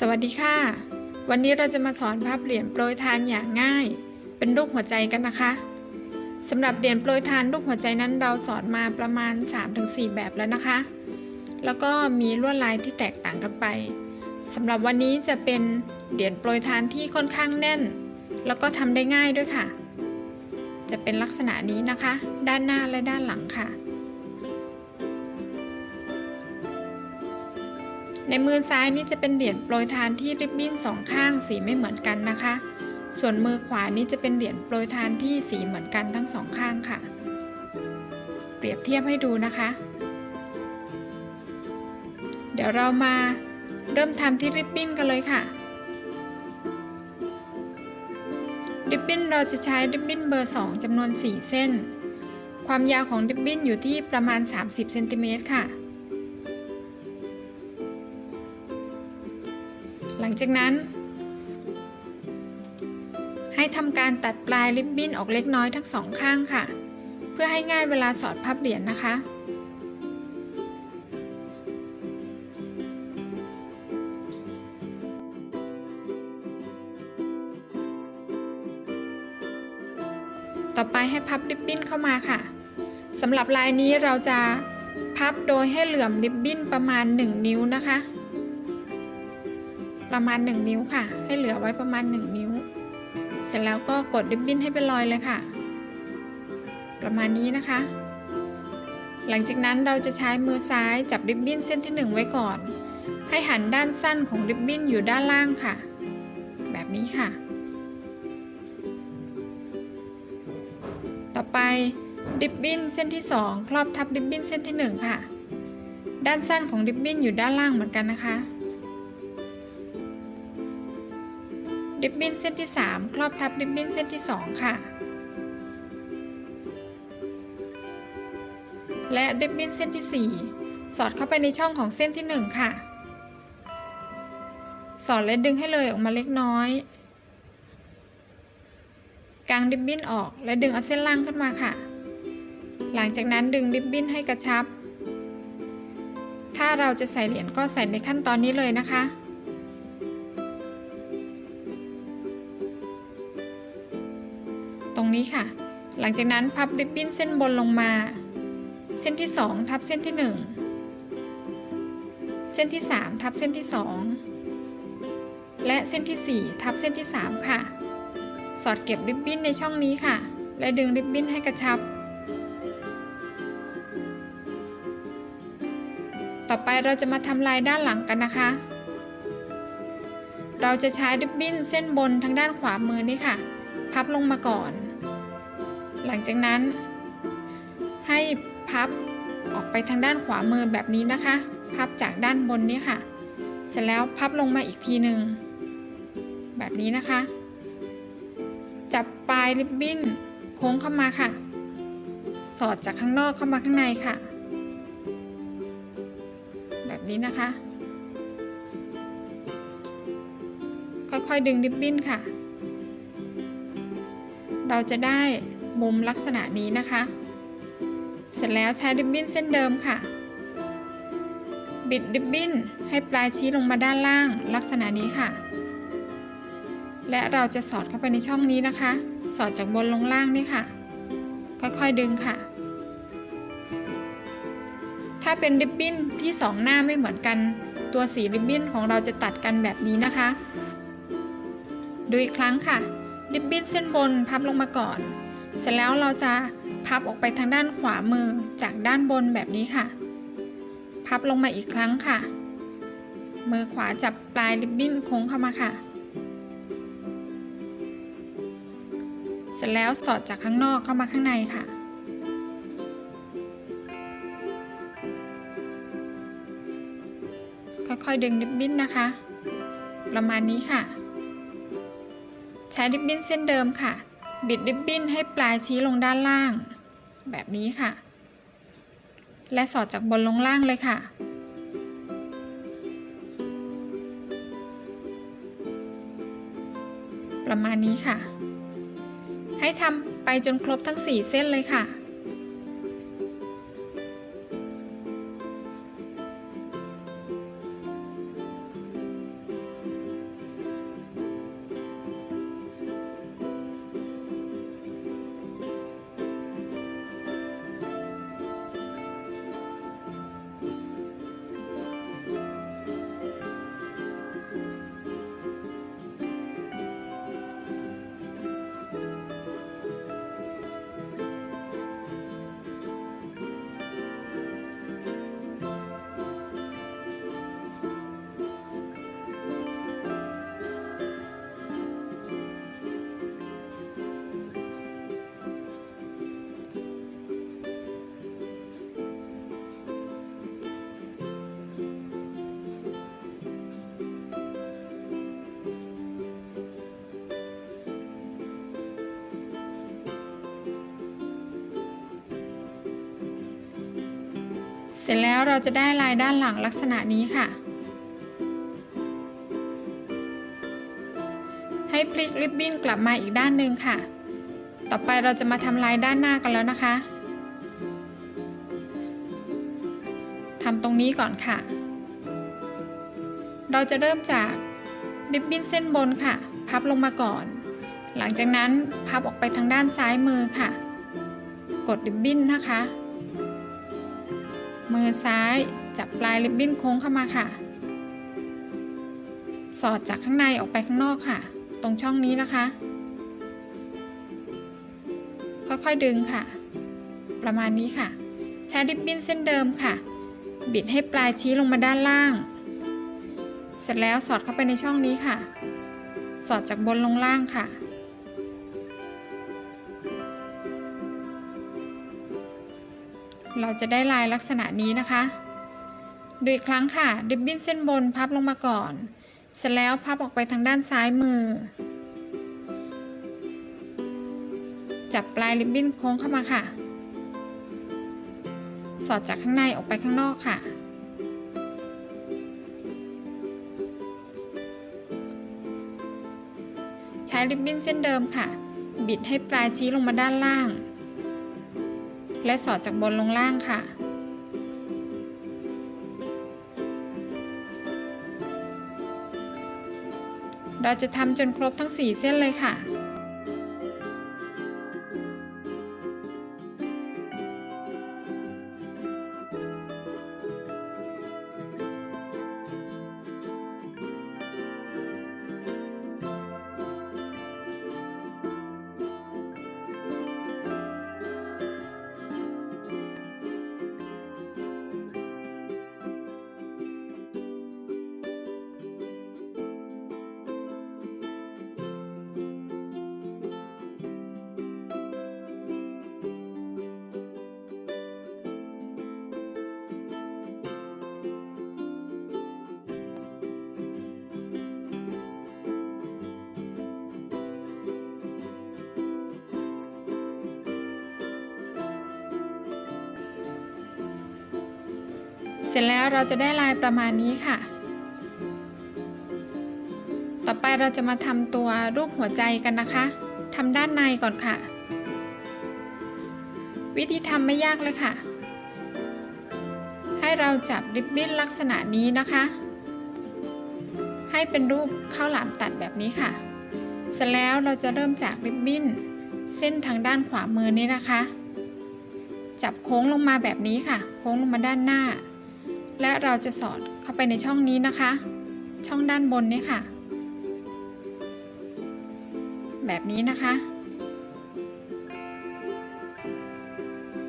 สวัสดีค่ะ วันนี้เราจะมาสอนภาพเหรียญโปรยทานอย่างง่าย เป็นรูปหัวใจกันนะคะสำหรับเหรียญโปรยทานรูปหัวใจนั้นเราสอนมาประมาณ 3-4 แบบแล้วนะคะ แล้วก็มีลวดลายที่แตกต่างกันไปสำหรับวันนี้จะเป็นเหรียญโปรยทานที่ค่อนข้างแน่น แล้วก็ทำได้ง่ายด้วยค่ะ จะเป็นลักษณะนี้นะคะ ด้านหน้าและด้านหลังค่ะ ในมือซ้ายนี่จะเป็นเหรียญโปรยทานที่ริบบิ้นสองข้างสีไม่เหมือนกันนะคะ ส่วนมือขวานี่จะเป็นเหรียญโปรยทานที่สีเหมือนกันทั้งสองข้างค่ะ เปรียบเทียบให้ดูนะคะ เดี๋ยวเรามาเริ่มทำที่ริบบิ้นกันเลยค่ะ ริบบิ้นเราจะใช้ริบบิ้นเบอร์ 2จำนวน 4 เส้น ความยาวของริบบิ้นอยู่ที่ประมาณ 30เซนติเมตรค่ะ ลังจากนั้น ให้ทำการตัดปลายริบบิ้นออกเล็กน้อยทั้งสองข้างค่ะ เพื่อให้ง่ายเวลาสอดพับเหรียญนะคะต่อไปให้พับริบบิ้นเข้ามาค่ะสำหรับลายนี้เราจะพับโดยให้เหลื่อมริบบิ้นประมาณ 1 นิ้วนะคะ ประมาณ 1 นิ้วค่ะ ให้เหลือไว้ประมาณ 1 นิ้ว เสร็จแล้วก็กดริบบิ้นให้เป็นรอยเลยค่ะ ประมาณนี้นะคะ หลังจากนั้นเราจะใช้มือซ้ายจับริบบิ้นเส้นที่ 1 ไว้ก่อน ให้หันด้านสั้นของริบบิ้นอยู่ด้านล่างค่ะ แบบนี้ค่ะ ต่อไปริบบิ้นเส้นที่ 2 ครอบทับริบบิ้นเส้นที่ 1 ค่ะ ด้านสั้นของริบบิ้นอยู่ด้านล่างเหมือนกันนะคะ ริบบิ้นเส้นที่ 3 ครอบทับริบบิ้นเส้นที่ 2 ค่ะ และริบบิ้นเส้นที่ 4 สอดเข้าไปในช่องของเส้นที่ 1 ค่ะ สอดและดึงให้เลยออกมาเล็กน้อย กางริบบิ้นออกและดึงเอาเส้นล่างขึ้นมาค่ะ หลังจากนั้นดึงริบบิ้นให้กระชับ ถ้าเราจะใส่เหรียญก็ใส่ในขั้นตอนนี้เลยนะคะ นี้ค่ะ หลังจากนั้นพับริบบิ้นเส้นบนลงมา เส้นที่ 2 ทับเส้นที่ 1 เส้นที่ 3 ทับเส้นที่ 2 และเส้นที่ 4 ทับเส้นที่ 3 ค่ะ สอดเก็บริบบิ้นในช่องนี้ค่ะ และดึงริบบิ้นให้กระชับ ต่อไปเราจะมาทำลายด้านหลังกันนะคะเราจะใช้ริบบิ้นเส้นบนทางด้านขวามือนี่ค่ะ พับลงมาก่อน หลังจากนั้น ให้พับออกไปทางด้านขวามือแบบนี้นะคะ พับจากด้านบนนี้ค่ะ เสร็จแล้วพับลงมาอีกทีหนึ่งแบบนี้นะคะ จับปลายริบบิ้นโค้งเข้ามาค่ะ สอดจากข้างนอกเข้ามาข้างในค่ะ แบบนี้นะคะ ค่อยๆดึงริบบิ้นค่ะ เราจะได้ มุมลักษณะนี้นะคะ เสร็จแล้วใช้ริบบิ้นเส้นเดิมค่ะ บิดริบบิ้นให้ปลายชี้ลงมาด้านล่างลักษณะนี้ค่ะ และเราจะสอดเข้าไปในช่องนี้นะคะ สอดจากบนลงล่างนี่ค่ะ ค่อยๆดึงค่ะ ถ้าเป็นริบบิ้นที่สองหน้าไม่เหมือนกัน ตัวสีริบบิ้นของเราจะตัดกันแบบนี้นะคะ ดูอีกครั้งค่ะริบบิ้นเส้นบนพับลงมาก่อน เสร็จแล้วเราจะพับออกไปทางด้านขวามือจากด้านบนแบบนี้ค่ะ พับลงมาอีกครั้งค่ะ มือขวาจับปลายริบบิ้นโค้งเข้ามาค่ะ เสร็จแล้วสอดจากข้างนอกเข้ามาข้างในค่ะค่อยๆดึงริบบิ้นนะคะ ประมาณนี้ค่ะ ใช้ริบบิ้นเส้นเดิมค่ะ บิดริบบิ้นให้ปลายชี้ลงด้านล่าง แบบนี้ค่ะ และสอดจากบนลงล่างเลยค่ะ ประมาณนี้ค่ะ ให้ทำไปจนครบทั้ง 4 เส้นเลยค่ะ สร็จแล้วเราจะได้ลายด้านหลังลักษณะนี้ค่ะ ให้พลิกริบบิ้นกลับมาอีกด้านหนึ่งค่ะ ต่อไปเราจะมาทำลายด้านหน้ากันแล้วนะคะทำตรงนี้ก่อนค่ะ เราจะเริ่มจากริบบิ้นเส้นบนค่ะ พับลงมาก่อน หลังจากนั้นพับออกไปทางด้านซ้ายมือค่ะ กดริบบิ้นนะคะ มือซ้ายจับปลายริบบิ้นโค้งเข้ามาค่ะ สอดจากข้างในออกไปข้างนอกค่ะ ตรงช่องนี้นะคะ ค่อยๆดึงค่ะ ประมาณนี้ค่ะ ใช้ริบบิ้นเส้นเดิมค่ะ บิดให้ปลายชี้ลงมาด้านล่าง เสร็จแล้วสอดเข้าไปในช่องนี้ค่ะ สอดจากบนลงล่างค่ะ เราจะได้ลายลักษณะนี้นะคะดูอีกครั้งค่ะริบบิ้นเส้นบนพับลงมาก่อน เสร็จแล้วพับออกไปทางด้านซ้ายมือ จับปลายริบบิ้นโค้งเข้ามาค่ะ สอดจากข้างในออกไปข้างนอกค่ะใช้ริบบิ้นเส้นเดิมค่ะ บิดให้ปลายชี้ลงมาด้านล่าง และสอดจากบนลงล่างค่ะ เราจะทำจนครบทั้ง 4 เส้นเลยค่ะ เสร็จแล้วเราจะได้ลายประมาณนี้ค่ะ ต่อไปเราจะมาทำตัวรูปหัวใจกันนะคะทำด้านในก่อนค่ะ วิธีทำไม่ยากเลยค่ะ ให้เราจับริบบิ้นลักษณะนี้นะคะ ให้เป็นรูปข้าวหลามตัดแบบนี้ค่ะ เสร็จแล้วเราจะเริ่มจากริบบิ้นเส้นทางด้านขวามือนี้นะคะ จับโค้งลงมาแบบนี้ค่ะ โค้งลงมาด้านหน้า และเราจะสอดเข้าไปในช่องนี้นะคะ ช่องด้านบนนี้ค่ะ แบบนี้นะคะ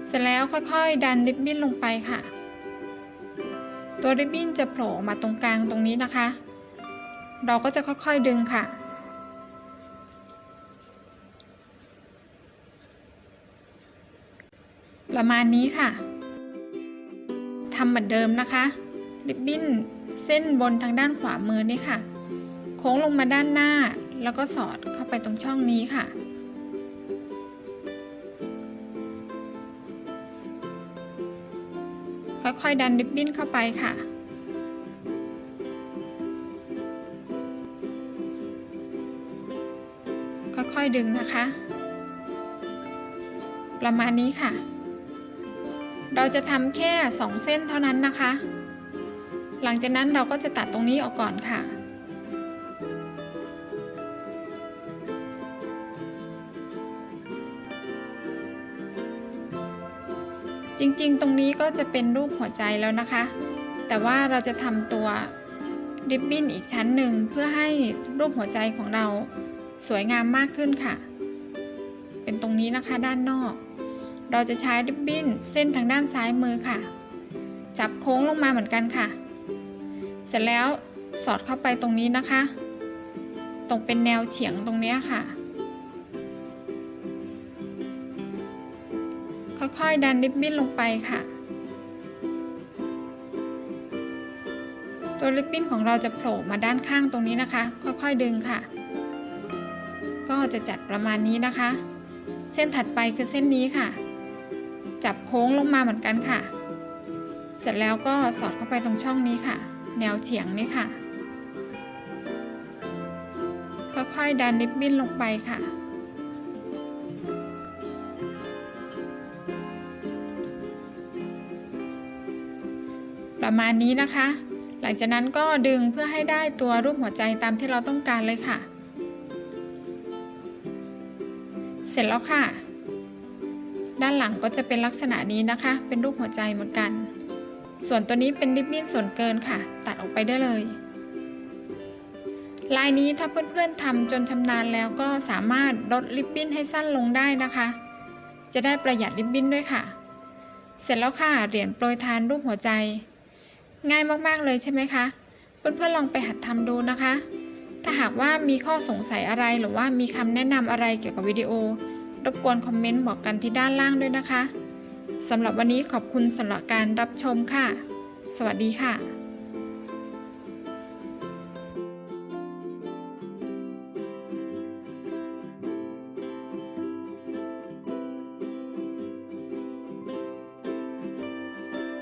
เสร็จแล้วค่อยๆ ดันริบบิ้นลงไปค่ะ ตัวริบบิ้นจะโผล่มาตรงกลางตรงนี้นะคะ เราก็จะค่อยๆดึงค่ะประมาณนี้ค่ะ ทำเหมือนเดิมนะคะ ริบบิ้นเส้นบนทางด้านขวามือนี่ค่ะ โค้งลงมาด้านหน้า แล้วก็สอดเข้าไปตรงช่องนี้ค่ะ ค่อยๆดันริบบิ้นเข้าไปค่ะค่อยๆดึงนะคะ ประมาณนี้ค่ะ เราจะทำแค่ 2 เส้นเท่านั้นนะคะ หลังจากนั้นเราก็จะตัดตรงนี้ออกก่อนค่ะ จริงๆ ตรงนี้ก็จะเป็นรูปหัวใจแล้วนะคะ แต่ว่าเราจะทำตัวริบบิ้นอีกชั้นหนึ่งเพื่อให้รูปหัวใจของเราสวยงามมากขึ้นค่ะ เป็นตรงนี้นะคะด้านนอก เราจะใช้ริบบิ้นเส้นทางด้านซ้ายมือค่ะ จับโค้งลงมาเหมือนกันค่ะ เสร็จแล้วสอดเข้าไปตรงนี้นะคะ ตรงเป็นแนวเฉียงตรงนี้ค่ะ ค่อยๆดันริบบิ้นลงไปค่ะ ตัวริบบิ้นของเราจะโผล่มาด้านข้างตรงนี้นะคะ ค่อยๆดึงค่ะ ก็จะจัดประมาณนี้นะคะ เส้นถัดไปคือเส้นนี้ค่ะ จับโค้งลงมาเหมือนกันค่ะ เสร็จแล้วก็สอดเข้าไปตรงช่องนี้ค่ะ แนวเฉียงนี่ค่ะ ค่อยๆดันริบบิ้นลงไปค่ะประมาณนี้นะคะ หลังจากนั้นก็ดึงเพื่อให้ได้ตัวรูปหัวใจตามที่เราต้องการเลยค่ะ เสร็จแล้วค่ะ ด้านหลังก็จะเป็นลักษณะนี้นะคะ เป็นรูปหัวใจเหมือนกัน ส่วนตัวนี้เป็นริบบิ้นส่วนเกินค่ะ ตัดออกไปได้เลย ลายนี้ถ้าเพื่อนๆทำจนชำนาญแล้วก็สามารถลดริบบิ้นให้สั้นลงได้นะคะ จะได้ประหยัดริบบิ้นด้วยค่ะ เสร็จแล้วค่ะเหรียญโปรยทานรูปหัวใจ ง่ายมากๆเลยใช่ไหมคะเพื่อนๆลองไปหัดทำดูนะคะ ถ้าหากว่ามีข้อสงสัยอะไรหรือว่ามีคำแนะนำอะไรเกี่ยวกับวิดีโอ รบกวนคอมเมนต์บอกกันที่ด้านล่างด้วยนะคะสำหรับวันนี้ขอบคุณสำหรับการรับชมค่ะ สวัสดีค่ะ